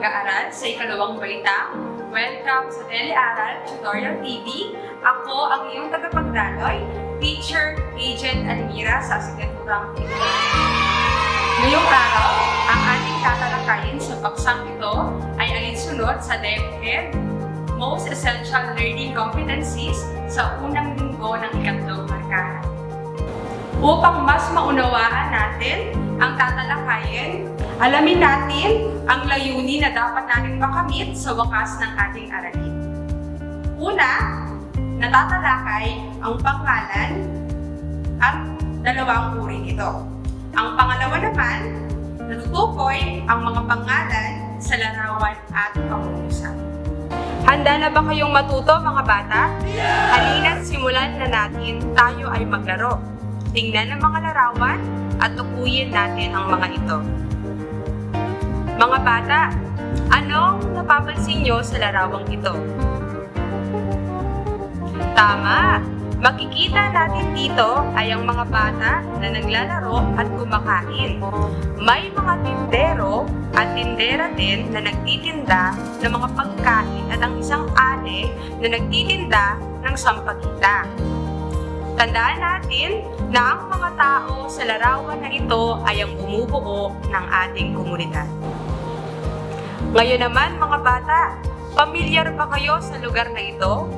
mag-aaral sa ikalawang balita. Welcome sa Telearal Tutorial TV. Ako ang iyong tagapagdaloy, Teacher Agent Almira sa Asignaturang Ngayong araw, ang ating tatalakayin sa paksang ito ay alinsunod sa DepEd Most Essential Learning Competencies sa unang linggo ng ikatlong markahan. Upang mas maunawaan natin ang tatalakayin, alamin natin ang layunin na dapat natin makamit sa wakas ng ating aralin. Una, natatalakay ang pangalan at dalawang uri nito. Ang pangalawa naman, natutukoy ang mga pangalan sa larawan at pangungusap. Handa na ba kayong matuto mga bata? Halina't simulan na natin tayo ay maglaro. Tingnan ang mga larawan at tukuyin natin ang mga ito. Mga bata, anong napapansin nyo sa larawang ito? Tama! Makikita natin dito ay ang mga bata na naglalaro at kumakain. May mga tindero at tindera din na nagtitinda ng mga pagkain at ang isang ate na nagtitinda ng sampagita. Tandaan natin na ang mga tao sa larawan na ito ay ang bumubuo ng ating komunidad. Ngayon naman mga bata, pamilyar ba kayo sa lugar na ito?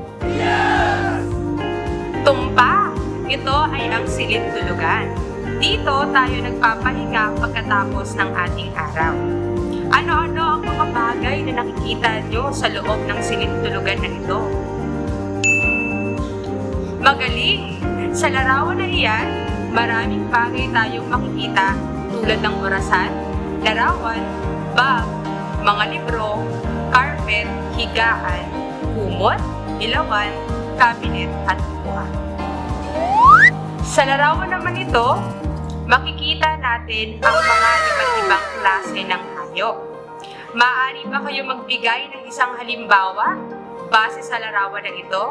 Tumpa! Ito ay ang silid tulugan. Dito tayo nagpapahinga pagkatapos ng ating araw. Ano-ano ang mga bagay na nakikita nyo sa loob ng silid tulugan na ito? Magaling! Sa larawan na iyan, maraming bagay tayong makikita tulad ng orasan, larawan, bag, mga libro, carpet, higaan, kumot, ilawan, cabinet at upuan. Sa larawan naman ito, makikita natin ang mga iba't ibang klase ng hayop. Maaari ba kayo magbigay ng isang halimbawa base sa larawan na ito?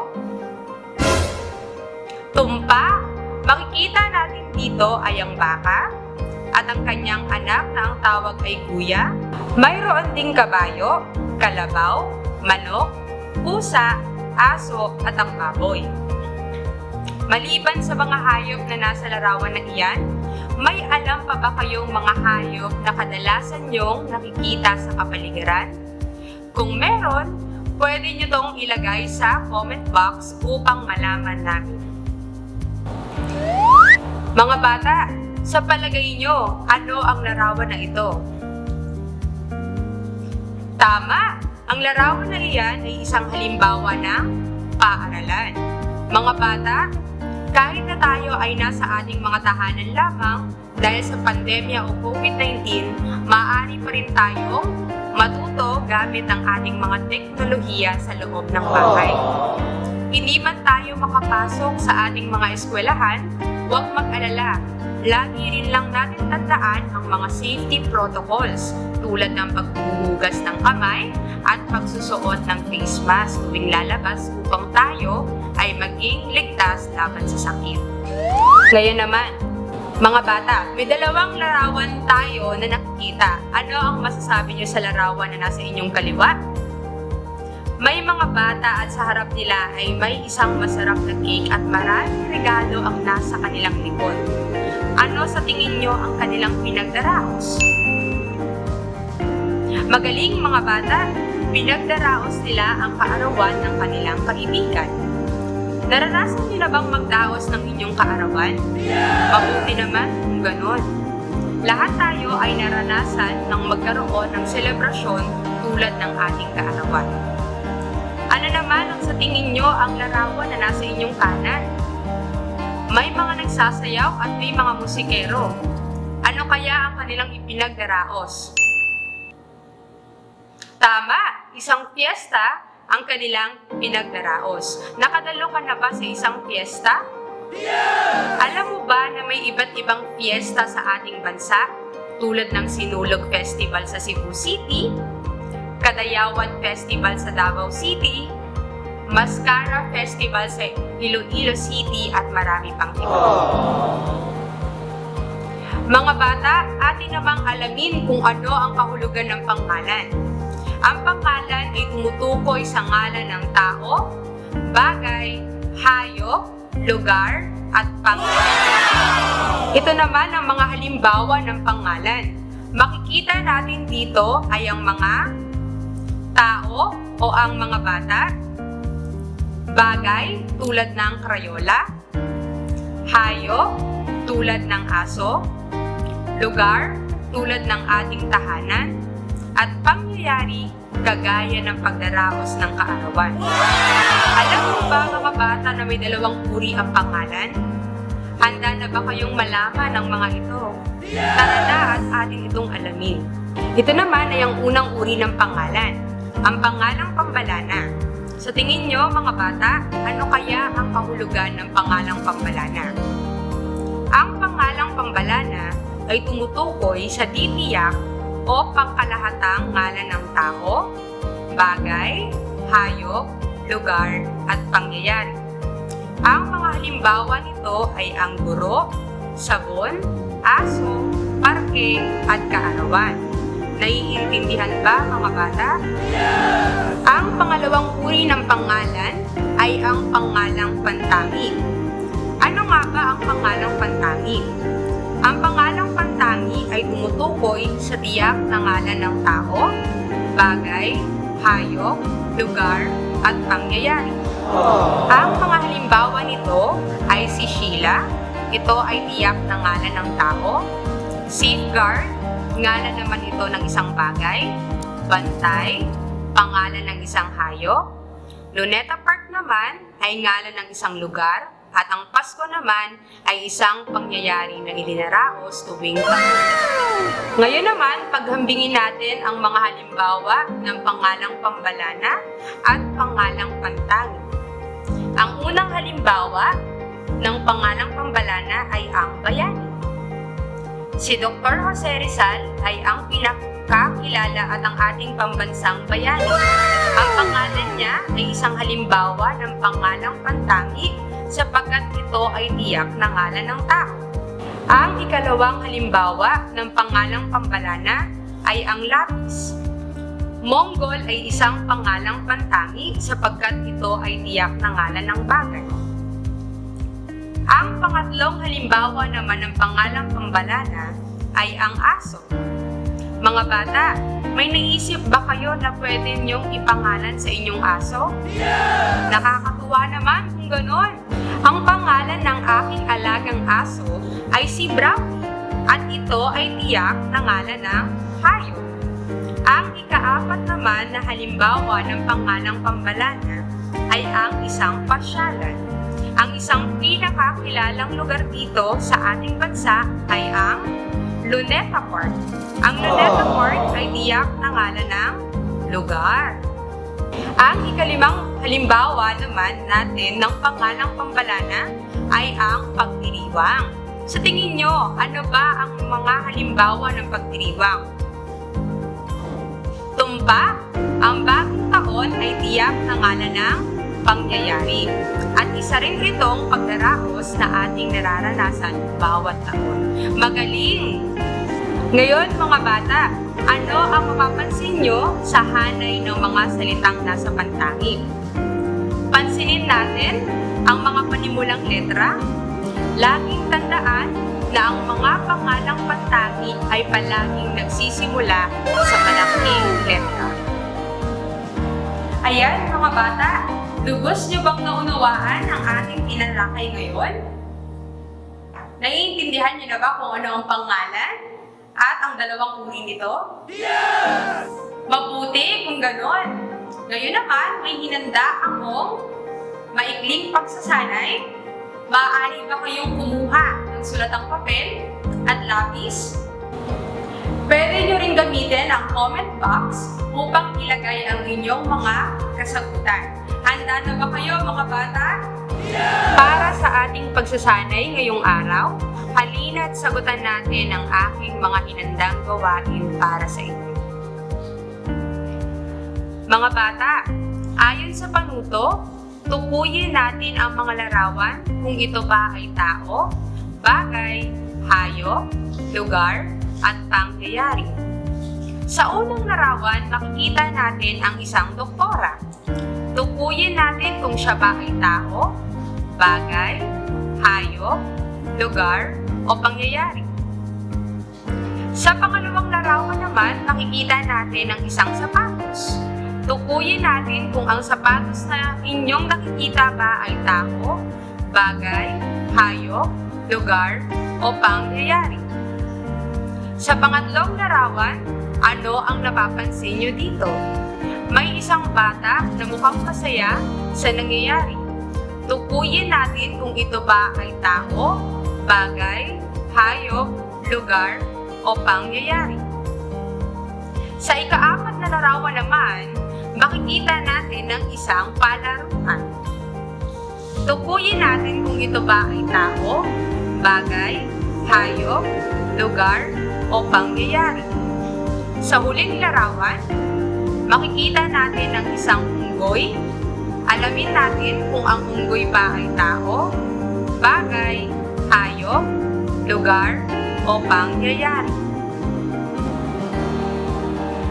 Tumpa, makikita natin dito ay ang baka at ang kanyang anak na ang tawag ay kuya. Mayroon ding kabayo, kalabaw, manok, pusa, aso at ang baboy. Maliban sa mga hayop na nasa larawan na iyan, may alam pa ba kayong mga hayop na kadalasan nyong nakikita sa kapaligiran? Kung meron, pwede nyo tong ilagay sa comment box upang malaman namin. Mga bata, sa palagay nyo, ano ang larawan na ito? Tama! Ang larawan na iyan ay isang halimbawa ng paaralan. Mga bata, kahit na tayo ay nasa ating mga tahanan lamang, dahil sa pandemya o COVID-19, maaari pa rin tayong matuto gamit ang ating mga teknolohiya sa loob ng bahay. Hindi man tayo makapasok sa ating mga eskwelahan, huwag mag-alala. Lagi rin lang natin tandaan ang mga safety protocols tulad ng paghuhugas ng kamay at pagsusuot ng face mask tuwing lalabas upang tayo ay maging ligtas laban sa sakit. Ngayon naman, mga bata, may dalawang larawan tayo na nakikita. Ano ang masasabi niyo sa larawan na nasa inyong kaliwa? May mga bata at sa harap nila ay may isang masarap na cake at maraming regalo ang nasa kanilang likod. Ano sa tingin nyo ang kanilang pinagdaraos? Magaling mga bata, pinagdaraos nila ang kaarawan ng kanilang kaibigan. Naranasan niyo na bang magdaos ng inyong kaarawan? Mabuti naman kung ganon. Lahat tayo ay naranasan ng magkaroon ng selebrasyon tulad ng ating kaarawan. Ano naman ang sa tingin nyo ang larawan na nasa inyong kanan? May mga nagsasayaw at may mga musikero. Ano kaya ang kanilang ipinagdaraos? Tama! Isang fiesta ang kanilang pinagdaraos. Nakadalo ka na ba sa isang fiesta? Alam mo ba na may iba't ibang fiesta sa ating bansa? Tulad ng Sinulog Festival sa Cebu City, Kadayawan Festival sa Davao City, Mascara Festival sa Iloilo City at marami pang iba. Mga bata, atin namang alamin kung ano ang kahulugan ng pangalan. Ang pangalan ay tumutukoy sa ngalan ng tao, bagay, hayop, lugar, at pangalan. Ito naman ang mga halimbawa ng pangalan. Makikita natin dito ay ang mga tao o ang mga bata, bagay tulad ng krayola, hayop tulad ng aso, lugar tulad ng ating tahanan, at pangyayari kagaya ng pagdaraos ng kaarawan. Alam mo ba mga bata na may dalawang uri ang pangalan? Handa na ba kayong malaman ang mga ito? Tara na at atin itong alamin. Ito naman ay ang unang uri ng pangalan, ang pangalang pambalana. Sa tingin nyo mga bata, ano kaya ang kahulugan ng pangalang pambalana? Ang pangalang pambalana ay tumutukoy sa titiyak o pangkalahatang ngalan ng tao, bagay, hayop, lugar, at pangyayari. Ang mga halimbawa nito ay ang guro, sabon, aso, parke, at kaarawan. Naiintindihan ba mga bata? Ang pangalawang uri ng pangalan ay ang pangalang pantangi. Ano nga ba ang pangalang pantangi? Ay tumutukoy sa tiyak na ngalan ng tao, bagay, hayop, lugar, at pangyayari. Ang mga halimbawa nito ay si Sheila, ito ay tiyak na ngalan ng tao, safeguard, ngalan naman ito ng isang bagay, bantay, pangalan ng isang hayop, Luneta Park naman ay ngalan ng isang lugar, at ang Pasko naman ay isang pangyayari na ilinaraos tuwing taon. Ngayon naman, paghambingin natin ang mga halimbawa ng pangalang pambalana at pangalang pantangi. Ang unang halimbawa ng pangalang pambalana ay ang bayani. Si Dr. Jose Rizal ay ang pinakakilala at ang ating pambansang bayani. Ang pangalan niya ay isang halimbawa ng pangalang pantangi sapagkat ito ay tiyak na ngalan ng tao. Ang ikalawang halimbawa ng pangalang pambalana ay ang lapis. Mongol ay isang pangalang pantangi sapagkat ito ay tiyak na ngalan ng bagay. Ang pangatlong halimbawa naman ng pangalang pambalana ay ang aso. Mga bata, may naisip ba kayo na pwede niyong ipangalan sa inyong aso? Nakakatuwa naman kung ganon. Ang pangalan ng aking alagang aso ay si Brownie at ito ay tiyak na ngalan ng hayop. Ang ikaapat naman na halimbawa ng pangalang pambalana ay ang isang pasyalan. Ang isang pinakakilalang lugar dito sa ating bansa ay ang Luneta Park. Ang Luneta Park ay tiyak na ngalan ng lugar. Ang ikalimang halimbawa naman natin ng pangalang pambalana ay ang pagdiriwang. Sa tingin nyo, ano ba ang mga halimbawa ng pagdiriwang? Tumpa, ang bagong taon ay tiyak na ngalan ng pangyayari. At isa rin itong pagdaraos na ating nararanasan bawat taon. Magaling! Ngayon mga bata, ano ang mapapansin nyo sa hanay ng mga salitang nasa pantangi? Pansinin natin ang mga panimulang letra. Laging tandaan na ang mga pangalang pantangi ay palaging nagsisimula sa malaking letra. Ayan mga bata, lubos nyo bang naunawaan ang ating tinalakay ngayon? Naiintindihan nyo na ba kung ano ang pangalan? At ang dalawang uri nito? Yes! Mabuti kung ganon. Ngayon naman, may hinanda akong maikling pagsasanay. Maaari ba kayong kumuha ng sulatang papel at lapis? Pwede nyo rin gamitin ang comment box upang ilagay ang inyong mga kasagutan. Handa na ba kayo mga bata? Para sa ating pagsasanay ngayong araw, halina't sagutan natin ang aking mga hinandang gawain para sa inyo. Mga bata, ayon sa panuto, tukuyin natin ang mga larawan kung ito ba ay tao, bagay, hayop, lugar, at pangyayari. Sa unang larawan, makikita natin ang isang doktora. Tukuyin natin kung siya ba ay tao, bagay, hayop, lugar, o pangyayari. Sa pangalawang larawan naman, makikita natin ang isang sapatos. Tukuyin natin kung ang sapatos na inyong nakikita ba ay tao, bagay, hayop, lugar, o pangyayari. Sa pangatlong larawan, ano ang napapansin nyo dito? May isang bata na mukhang masaya sa nangyayari. Tukuyin natin kung ito ba ay tao, bagay, hayop, lugar, o pangyayari. Sa ikaapat na larawan naman, makikita natin ang isang palaruan. Tukuyin natin kung ito ba ay tao, bagay, hayop, lugar, o pangyayari. Sa huling larawan, makikita natin ang isang unggoy. Alamin natin kung ang unggoy ba ay tao, bagay, hayop, lugar, o pangyayari.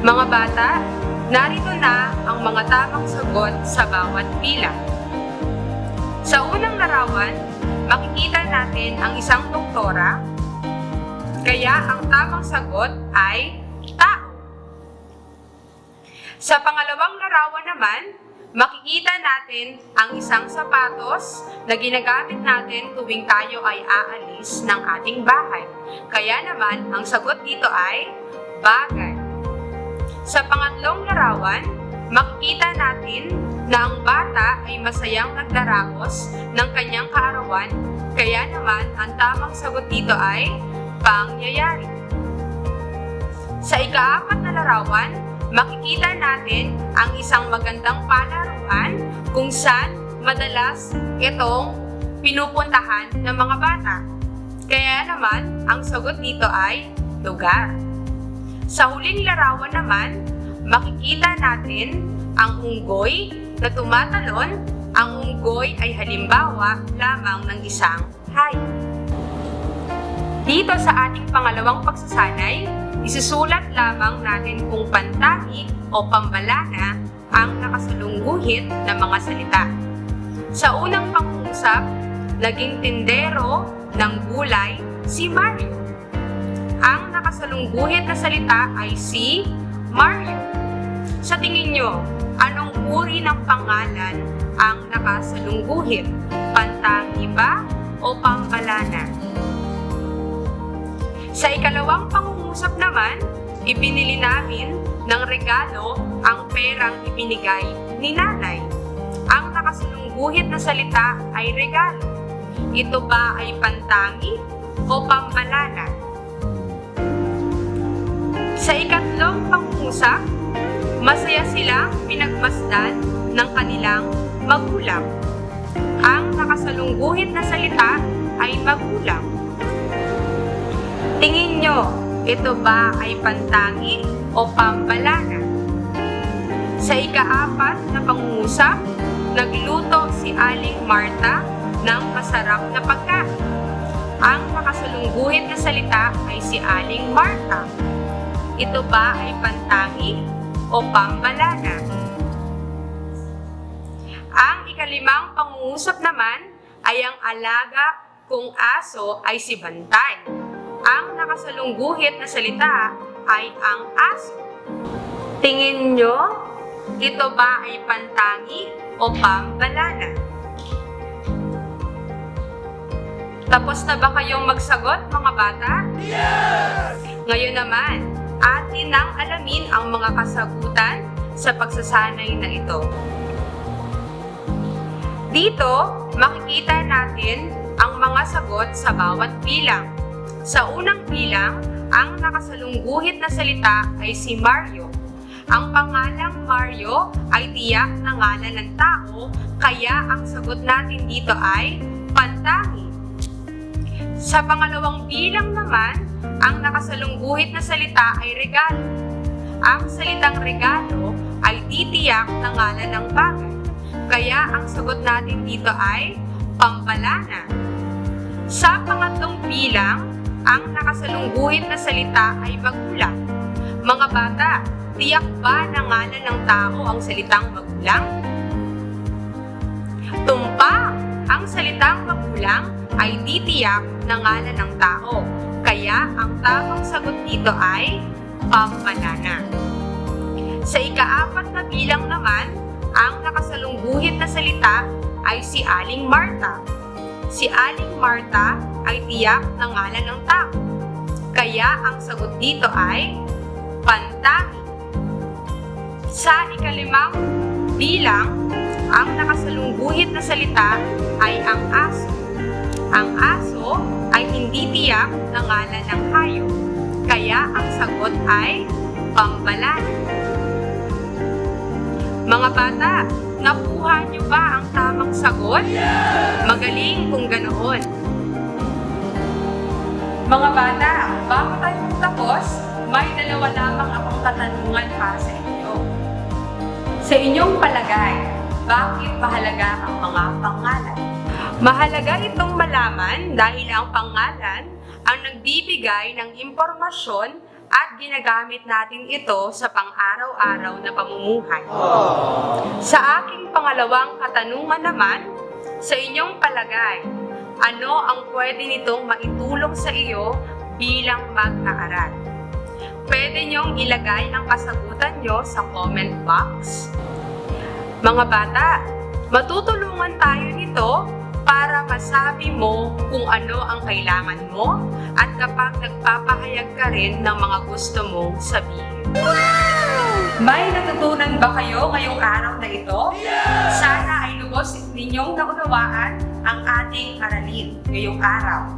Mga bata, narito na ang mga tamang sagot sa bawat bilang. Sa unang larawan, makikita natin ang isang doktora, kaya ang tamang sagot ay tao. Sa pangalawang larawan naman, makikita natin ang isang sapatos na ginagamit natin tuwing tayo ay aalis ng ating bahay. Kaya naman, ang sagot dito ay bagay. Sa pangatlong larawan, makikita natin na ang bata ay masayang nagdaragos ng kanyang kaarawan, kaya naman ang tamang sagot dito ay pangyayari. Sa ikaapat na larawan, makikita natin ang isang magandang palaruan kung saan madalas itong pinupuntahan ng mga bata. Kaya naman, ang sagot dito ay lugar. Sa huling larawan naman, makikita natin ang unggoy na tumatalon. Ang unggoy ay halimbawa lamang ng isang hayop. Dito sa ating pangalawang pagsasanay, isusulat lamang natin kung pantahi o pambalana ang nakasalungguhit na mga salita. Sa unang pangungusap, naging tindero ng gulay si Mario. Ang nakasalungguhit na salita ay si Mario. Sa tingin nyo, anong uri ng pangalan ang nakasalungguhit? Pantangi ba o pambalana? Sa ikalawang pangungusap naman, ipinili namin ng regalo ang perang ibinigay ni nanay. Ang nakasalungguhit na salita ay regalo. Ito ba ay pantangi o pambalana? Sa ikatlong pangungusap, masaya silang pinagmasdan ng kanilang magulang. Ang nakasalungguhit na salita ay magulang. Tingin nyo, ito ba ay pantangi o pambalana? Sa ikaapat na pangungusap, nagluto si Aling Marta ng masarap na pagkain. Ang nakasalungguhit na salita ay si Aling Marta. Ito ba ay pantangi o pambalana? Ang ikalimang pangungusap naman ay ang alaga kung aso ay si Bantay. Ang nakasalungguhit na salita ay ang aso. Tingin nyo, ito ba ay pantangi o pambalana? Tapos na ba kayong magsagot mga bata? Yes! Ngayon naman, atin nang alamin ang mga kasagutan sa pagsasanay na ito. Dito, makikita natin ang mga sagot sa bawat bilang. Sa unang bilang, ang nakasalungguhit na salita ay si Mario. Ang pangalang Mario ay tiyak na ngalan ng tao, kaya ang sagot natin dito ay pantangi. Sa pangalawang bilang naman, ang nakasalungguhit na salita ay regalo. Ang salitang regalo ay titiyak na ngalan ng bagay. Kaya ang sagot natin dito ay pampalana. Sa pangatlong bilang, ang nakasalungguhit na salita ay magulang. Mga bata, tiyak ba na ngalan ng tao ang salitang magulang? Tumpa, ang salitang magulang ay titiyak na ngalan ng tao. Kaya ang tamang sagot dito ay pambanana. Sa ikaapat na bilang naman, ang nakasalungguhit na salita ay si Aling Marta. Si Aling Marta ay tiyak na ngalan ng tao. Kaya ang sagot dito ay pantami. Sa ikalimang bilang, ang nakasalungguhit na salita ay ang aso. Ang aso ay hindi tiyak na ngalan ng hayop. Kaya ang sagot ay pambalan. Mga bata, nakuha niyo ba ang tamang sagot? Magaling kung ganoon. Mga bata, bago tayo magtapos, may dalawa lamang akong katanungan para sa inyo. Sa inyong palagay, bakit mahalaga ang mga pangalan? Mahalaga itong malaman dahil ang pangalan ang nagbibigay ng impormasyon at ginagamit natin ito sa pang-araw-araw na pamumuhay. Sa aking pangalawang katanungan naman, sa inyong palagay, ano ang pwede nitong maitulong sa iyo bilang mag-aaral? Pwede niyong ilagay ang kasagutan niyo sa comment box. Mga bata, matutulungan tayo nito para masabi mo kung ano ang kailangan mo at kapag nagpapahayag ka rin ng mga gusto mong sabihin. May natutunan ba kayo ngayong araw na ito? Sana ay lubos ninyong naunawaan ang ating aralin ngayong araw.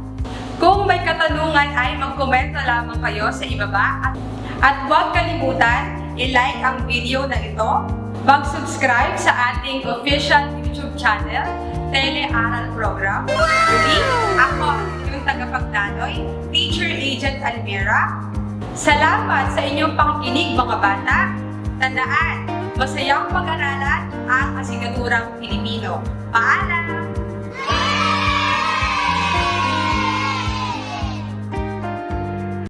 Kung may katanungan ay magkomento lamang kayo sa ibaba at, at huwag kalimutan i-like ang video na ito, mag-subscribe sa ating official YouTube channel, Telearal Program. Muli, ako inyong tagapagdaloy, Teacher Agent Almira. Salamat sa inyong pakikinig mga bata. Tandaan, masayang pag-aralan ang asignaturang Pilipino. Paalam!